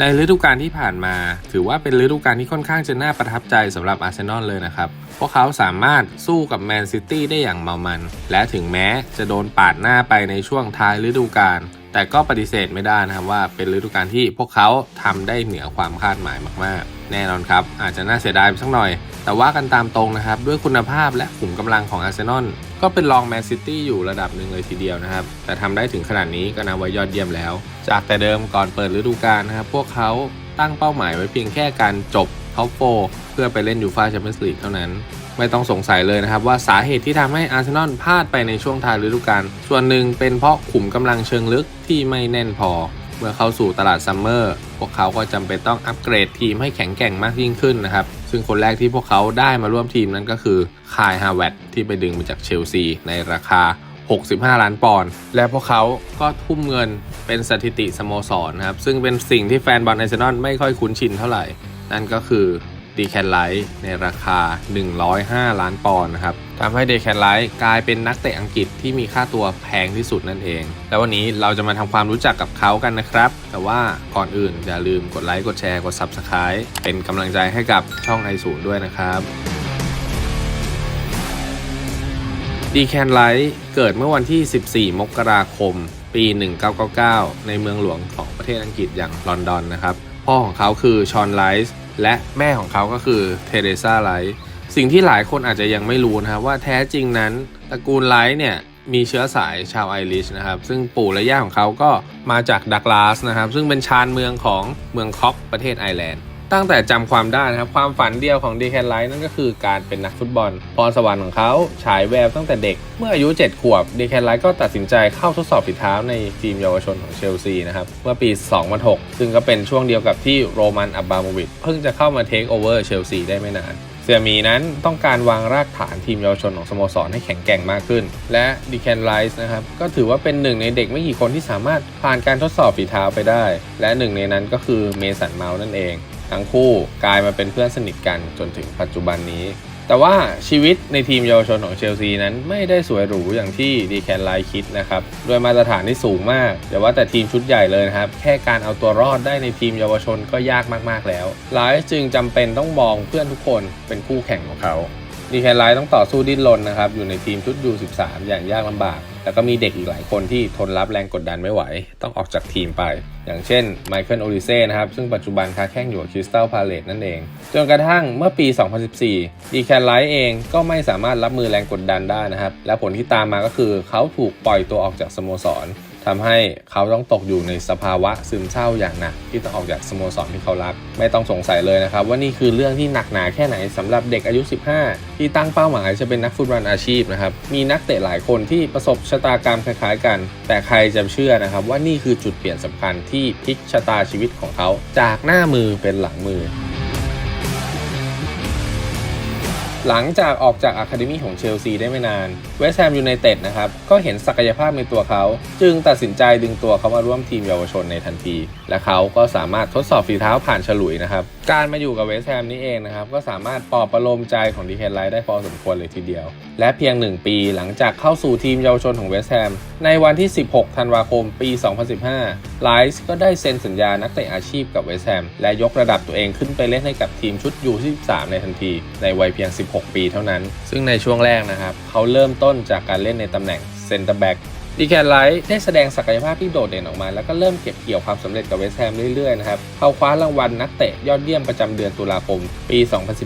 ในฤดูกาลที่ผ่านมา ถือว่าเป็นฤดูกาลที่ค่อนข้างจะน่าประทับใจสำหรับอาร์เซนอลเลยนะครับ พวกเขาสามารถสู้กับแมนซิตี้ได้อย่างเมามัน และถึงแม้จะโดนปาดหน้าไปในช่วงท้ายฤดูกาล แต่ก็ปฏิเสธไม่ได้นะครับว่าเป็นฤดูกาลที่พวกเขาทำได้เหนือความคาดหมายมากๆ แน่นอนครับ อาจจะน่าเสียดายสักหน่อย แต่ว่ากันตามตรงนะครับ ด้วยคุณภาพและขุมกำลังของอาร์เซนอลก็เป็นรองแมนซิตี้อยู่ระดับหนึ่งเลยทีเดียวนะครับ แต่ทำได้ถึงขนาดนี้ก็นับว่ายอดเยี่ยมแล้ว จากแต่เดิมก่อนเปิดฤดูกาลนะครับพวกเขาตั้งเป้าหมายไว้เพียงแค่การจบท็อปโฟเพื่อไปเล่นยูฟ่าแชมเปี้ยนส์ลีกเท่านั้น ไม่ต้องสงสัยเลยนะครับว่าสาเหตุที่ทำให้อาร์เซนอลพลาดไปในช่วงท้ายฤดูกาลส่วนหนึ่งเป็นเพราะขุมกำลังเชิงลึกที่ไม่แน่นพอ เมื่อเข้าสู่ตลาดซัมเมอร์พวกเขาก็จำเป็นต้องอัปเกรดทีมให้แข็งแกร่งมากยิ่งขึ้นนะครับซึ่งคนแรกที่พวกเขาได้มาร่วมทีมนั้นก็คือคายฮาวเวตที่ไปดึงมาจากเชลซีในราคา 65 ล้านปอนด์และพวกเขาก็ทุ่มเงินเป็นสถิติสโมสรนะครับซึ่งเป็นสิ่งที่แฟนบอลอาร์เซนอลไม่ค่อยคุ้นชินเท่าไหร่ นั่นก็คือ ดีแคนไลท์ในราคา 105 ล้านปอนด์นะครับทำให้เดแคนไลท์กลายเป็นนักเตะอังกฤษที่มีค่าตัวแพงที่สุดนั่นเอง แล้ววันนี้เราจะมาทำความรู้จักกับเขากันนะครับ แต่ว่าก่อนอื่นอย่าลืมกดไลค์ กดแชร์ กด Subscribe เป็นกำลังใจให้กับช่องไอศูนย์ด้วยนะครับดีแคนไลท์เกิดเมื่อวันที่ 14 มกราคม ปี 1999 ในเมืองหลวงของประเทศอังกฤษอย่างลอนดอนนะครับ พ่อของเขาคือชอนไลท์ และแม่ของเขาก็คือเทเรซาไลท์สิ่งที่หลายคนอาจจะยังไม่รู้นะครับว่าแท้จริงนั้นตระกูลไลท์เนี่ยมีเชื้อสายชาวไอริชนะครับซึ่งปู่และย่าของเขาก็มาจากดักลาสนะครับซึ่งเป็นชานเมืองของเมืองคอกประเทศไอร์แลนด์ ตั้งแต่จำความได้นะครับ ความฝันเดียวของดีแคนไลท์นั่นก็คือการเป็นนักฟุตบอล พรสวรรค์ของเขาฉายแววตั้งแต่เด็ก เมื่ออายุ 7 ขวบดีแคนไลท์ก็ตัดสินใจเข้าทดสอบฝีเท้าในทีมเยาวชนของเชลซีนะครับ เมื่อปี 2006 ซึ่งก็เป็นช่วงเดียวกับที่โรมันอับบาโมวิชเพิ่งจะเข้ามาเทคโอเวอร์เชลซีได้ไม่นานเสี่ยมีนั้นต้องการวางรากฐานทีมเยาวชนของสโมสรให้แข็งแกร่งมากขึ้น และดีแคนไลส์นะครับ ก็ถือว่าเป็นหนึ่งในเด็กไม่กี่คนที่สามารถผ่านการทดสอบฝีเท้าไปได้ และหนึ่งในนั้นก็คือเมสันเมาส์นั่นเอง ทั้งคู่กลายมาเป็นเพื่อนสนิทกันจนถึงปัจจุบันนี้ แต่ว่าชีวิตในทีมเยาวชนของเชลซีนั้นไม่ได้สวยหรูอย่างที่ดีแคนไลคิดนะครับด้วยมาตรฐานที่สูงมากอย่าว่าแต่ทีมชุดใหญ่เลยนะครับ แค่การเอาตัวรอดได้ในทีมเยาวชนก็ยากมากๆแล้วไลฟ์จึงจำเป็นต้องมองเพื่อนทุกคนเป็นคู่แข่งของเขาดีแคนไลต้องต่อสู้ดิ้นรนนะครับอยู่ในทีมชุดยู13อย่างยากลำบาก แล้วก็มีเด็กอีกหลายคนที่ทนรับแรงกดดันไม่ไหว ต้องออกจากทีมไป อย่างเช่นไมเคิลโอลิเซ่นะครับ ซึ่งปัจจุบันค้าแข่งอยู่กับคริสตัลพาเลตนั่นเอง จนกระทั่งเมื่อปี 2014 ดีแคนไลท์เองก็ไม่สามารถรับมือแรงกดดันได้นะครับ และผลที่ตามมาก็คือเขาถูกปล่อยตัวออกจากสโมสร ทำให้เขาต้องตกอยู่ในสภาวะซึมเศร้าอย่างหนักที่ต้องออกจากสโมสรที่เขารัก ไม่ต้องสงสัยเลยนะครับ ว่านี่คือเรื่องที่หนักหนาแค่ไหนสำหรับเด็กอายุ 15 ที่ตั้งเป้าหมายจะเป็นนักฟุตบอลอาชีพนะครับมีนักเตะหลายคนที่ประสบชะตากรรมคล้ายๆกัน แต่ใครจะเชื่อนะครับ ว่านี่คือจุดเปลี่ยนสำคัญที่พลิกชะตาชีวิตของเขาจากหน้ามือเป็นหลังมือหลังจากออกจากอะคาเดมีของเชลซีได้ไม่นาน เวสต์แฮมยูไนเต็ดนะครับ ก็เห็นศักยภาพในตัวเขา จึงตัดสินใจดึงตัวเขามาร่วมทีมเยาวชนในทันที และเขาก็สามารถทดสอบฝีเท้าผ่านฉลุยนะครับ การมาอยู่กับเวสต์แฮมนี้เองนะครับ ก็สามารถปลอบประโลมใจของดีเคนไลท์ได้พอสมควรเลยทีเดียว และเพียง 1 ปีหลังจากเข้าสู่ทีมเยาวชนของเวสต์แฮมในวันที่ 16 ธันวาคม ปี 2015 ไลท์ก็ได้เซ็นสัญญานักเตะอาชีพกับเวสต์แฮมและยกระดับตัวเองขึ้นไปเล่นให้กับทีมชุดยู23ในทันที ในวัยเพียง 16 ปีเท่านั้น ซึ่งในช่วงแรกนะครับเขาเริ่มต้นจากการเล่นในตำแหน่งเซนเตอร์แบ็กดีแคนไลท์ได้แสดงศักยภาพที่โดดเด่นออกมา แล้วก็เริ่มเก็บเกี่ยวความสำเร็จกับเวสต์แฮมเรื่อยๆนะครับเขาคว้ารางวัลนักเตะยอดเยี่ยมประจำเดือนตุลาคม ปี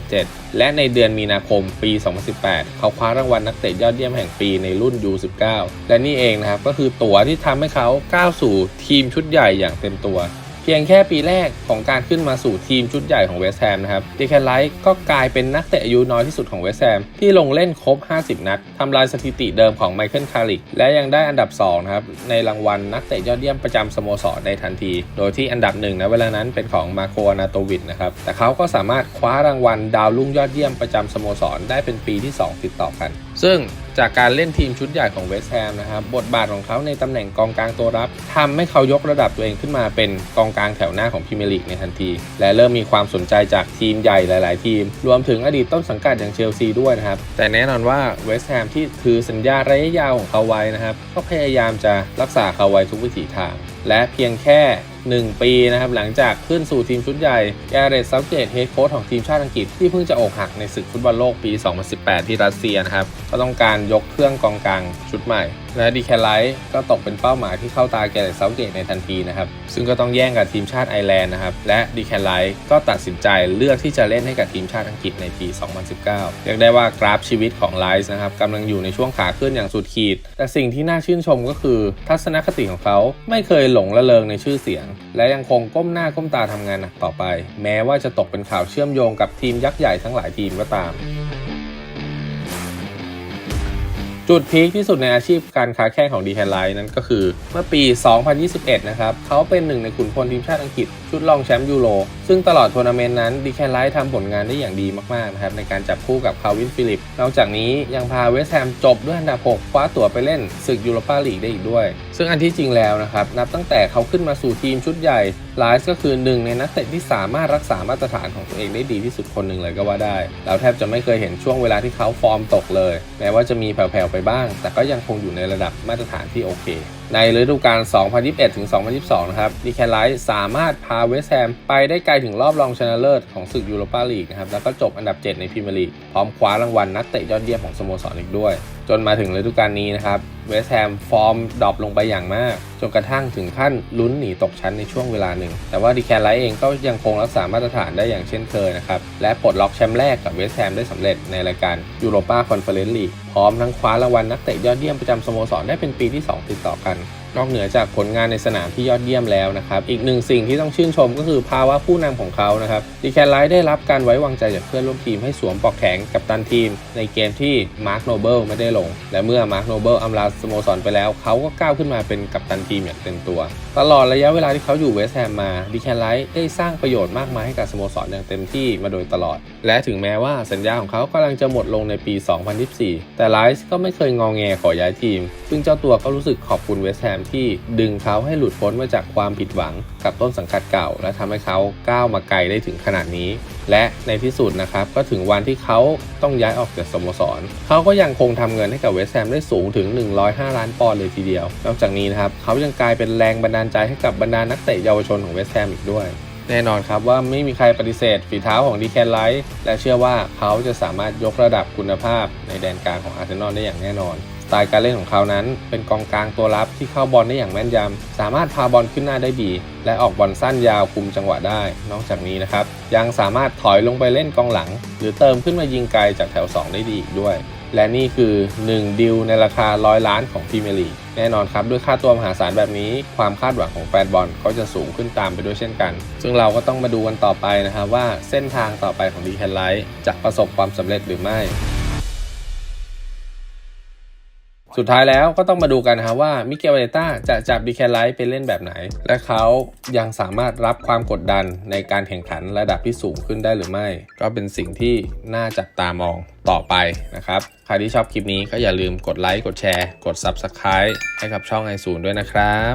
2017 และในเดือนมีนาคมปี 2018 เขาคว้ารางวัลนักเตะยอดเยี่ยมแห่งปีในรุ่น U19 และนี่เองนะครับก็คือตั๋วที่ทำให้เขาก้าวสู่ทีมชุดใหญ่อย่างเต็มตัว เพียงแค่ปีแรกของการขึ้นมาสู่ทีมชุดใหญ่ของเวสต์แฮมนะครับดีแคนไลท์ก็กลายเป็นนักเตะอายุน้อยที่สุดของเวสต์แฮมที่ลงเล่นครบ 50 นัดทำลายสถิติเดิมของไมเคิลคาริกและยังได้อันดับ2นะครับในรางวัลนักเตะยอดเยี่ยมประจำสโมสรในทันที โดยที่อันดับหนึ่งนะเวลานั้นเป็นของมาโคอนาโตวิดนะครับแต่เขาก็สามารถคว้ารางวัลดาวรุ่งยอดเยี่ยมประจำสโมสรได้เป็นปีที่ 2 ติดต่อกัน ซึ่งจากการเล่นทีมชุดใหญ่ของเวสต์แฮมนะครับ บทบาทของเขาในตำแหน่งกองกลางตัวรับทำให้เขายกระดับตัวเองขึ้นมาเป็นกองกลางแถวหน้าของพรีเมียร์ลีกในทันที และเริ่มมีความสนใจจากทีมใหญ่หลาย ๆ ทีม รวมถึงอดีตต้นสังกัดอย่างเชลซีด้วยนะครับ แต่แน่นอนว่าเวสต์แฮมที่ถือสัญญาระยะยาวของเขาไว้นะครับ ก็พยายามจะรักษาเขาไว้ทุกวิถีทาง และเพียงแค่ 1 ปีนะครับ หลังจากขึ้นสู่ทีมชุดใหญ่แกเรตซับเกตเฮดโค้ชของทีมชาติอังกฤษที่เพิ่งจะอกหักในศึกฟุตบอลโลกปี 2018 ที่รัสเซียนะครับ ก็ต้องการยกเครื่องกองกลางชุดใหม่ และดีแคลไลท์ก็ตกเป็นเป้าหมายที่เข้าตาแกเรตเซาเกตในทันทีนะครับ ซึ่งก็ต้องแย่งกับทีมชาติไอร์แลนด์นะครับ และดีแคลไลท์ก็ตัดสินใจเลือกที่จะเล่นให้กับทีมชาติอังกฤษในปี 2019 เรียกได้ว่ากราฟชีวิตของไลท์นะครับกำลังอยู่ในช่วงขาขึ้นอย่างสุดขีด แต่สิ่งที่น่าชื่นชมก็คือ ทัศนคติของเขาไม่เคยหลงละเลงในชื่อเสียง และยังคงก้มหน้าก้มตาทำงานหนักต่อไป แม้ว่าจะตกเป็นข่าวเชื่อมโยงกับทีมยักษ์ใหญ่ทั้งหลายทีมก็ตาม จุดพีคที่สุดในอาชีพการค้าแข่งของดีแคนไลท์นั้นก็คือ เมื่อปี 2021 นะครับ เขาเป็นหนึ่งในขุนพลทีมชาติอังกฤษ ชุดรองแชมป์ยูโร ซึ่งตลอดทัวร์นาเมนต์นั้นดีแคนไลท์ทำผลงานได้อย่างดีมาก ๆ นะครับ ในการจับคู่กับคาวินฟิลิป นอกจากนี้ยังพาเวสต์แฮมจบด้วยอันดับ 6 คว้าตั๋วไปเล่นศึกยูโรปาลีกได้อีกด้วย ซึ่งอันที่จริงแล้วนะครับนับตั้งแต่เขาขึ้นมาสู่ทีมชุดใหญ่ไลส์ก็คือหนึ่งในนักเตะที่สามารถรักษามาตรฐานของตัวเองได้ดีที่สุดคนหนึ่งเลยก็ว่าได้ เราแทบจะไม่เคยเห็นช่วงเวลาที่เขาฟอร์มตกเลย แม้ว่าจะมีแผ่วๆไปบ้าง แต่ก็ยังคงอยู่ในระดับมาตรฐานที่โอเค ในฤดูกาล 2021-2022 นะครับดีแคไลท์สามารถพาเวสต์แฮมไปได้ไกลถึงรอบรองชนะเลิศของศึกยูโรปาลีกนะครับ แล้วก็จบอันดับ 7 ในพรีเมียร์ลีก พร้อมคว้ารางวัลนักเตะยอดเยี่ยมของสโมสรอีกด้วย จนมาถึงฤดูกาลนี้นะครับ เวสต์แฮมฟอร์มดรอปลงไปอย่างมาก จนกระทั่งถึงขั้นลุ้นหนีตกชั้นในช่วงเวลาหนึ่ง แต่ว่าดีแคนไลท์เองก็ยังคงรักษามาตรฐานได้อย่างเช่นเคยนะครับ และปลดล็อกแชมป์แรกกับเวสต์แฮมได้สำเร็จในรายการยูโรปาคอนเฟอเรนซ์ลีกพร้อมทั้งคว้ารางวัลนักเตะยอดเยี่ยมประจำสโมสรได้เป็นปีที่ 2 ติดต่อกัน นอกเหนือจากผลงานในสนามที่ยอดเยี่ยมแล้วนะครับ อีกหนึ่งสิ่งที่ต้องชื่นชมก็คือภาวะผู้นำของเขานะครับดีแคนไลท์ได้รับการไว้วางใจจากเพื่อนร่วมทีมให้สวมปลอกแขนกับตันทีม ในเกมที่มาร์คโนเบิลไม่ได้ลง และเมื่อมาร์คโนเบิลอำลาสโมสรไปแล้วเขาก็ก้าวขึ้นมาเป็นกัปตันทีีมอย่างเต็มตัวตลอดระยะเวลาที่เขาอยู่เวสต์แฮมมาดีแคนไลท์ได้สร้างประโยชน์มากมายให้กับสโมสรอย่างเต็มที่มาโดยตลอด และถึงแม้ว่าสัญญาของเขากำลังจะหมดลงในปี 2024 แต่ไลท์ก็ไม่เคยงองแงขอย้ายทีม ซึ่งเจ้าตัวก็รู้สึกขอบคุณเวสต์แฮมที่ดึงเขาให้หลุดพ้นมาจากความผิดหวังกับต้นสังกัดเก่า และทำให้เขาก้าวมาไกลได้ถึงขนาดนี้ และในที่สุดนะครับก็ถึงวันที่เขาต้องย้ายออกจากสโมสรเขาก็ยังคงทำเงินให้กับเวสต์แฮมได้สูงถึง 105 ล้านปอนด์เลยทีเดียว นอกจากนี้นะครับเขายังกลายเป็นแรงบันดาลใจให้กับบรรดานักเตะเยาวชนของเวสต์แฮมอีกด้วย แน่นอนครับว่าไม่มีใครปฏิเสธฝีเท้าของดีแคนไลท์และเชื่อว่าเขาจะสามารถยกระดับคุณภาพในแดนกลางของอาร์เซนอลได้อย่างแน่นอนสไตล์การเล่นของเขานั้น เป็นกองกลางตัวรับที่เข้าบอลได้อย่างแม่นยำ สามารถพาบอลขึ้นหน้าได้ดี และออกบอลสั้นยาวคุมจังหวะได้ นอกจากนี้นะครับ ยังสามารถถอยลงไปเล่นกองหลัง หรือเติมขึ้นมายิงไกลจากแถว 2 ได้ดีอีกด้วย และนี่คือ 1 ดิวในราคา 100 ล้านของพรีเมียร์ลีก แน่นอนครับด้วยค่าตัวมหาศาลแบบนี้ ความคาดหวังของแฟนบอลก็จะสูงขึ้นตามไปด้วยเช่นกัน ซึ่งเราก็ต้องมาดูกันต่อไปนะครับว่าเส้นทางต่อไปของดีแคนไลท์จะประสบความสำเร็จหรือไม่ สุดท้ายแล้วก็ต้องมาดูกันนะครับว่ามิเกลเวต้าจะจับดีแคลไลท์ไปเล่นแบบไหน และเขายังสามารถรับความกดดันในการแข่งขันระดับที่สูงขึ้นได้หรือไม่ ก็เป็นสิ่งที่น่าจับตามองต่อไปนะครับ ใครที่ชอบคลิปนี้ก็อย่าลืมกดไลค์กดแชร์ กด Subscribe ให้กับช่องไอศูนย์ด้วยนะครับ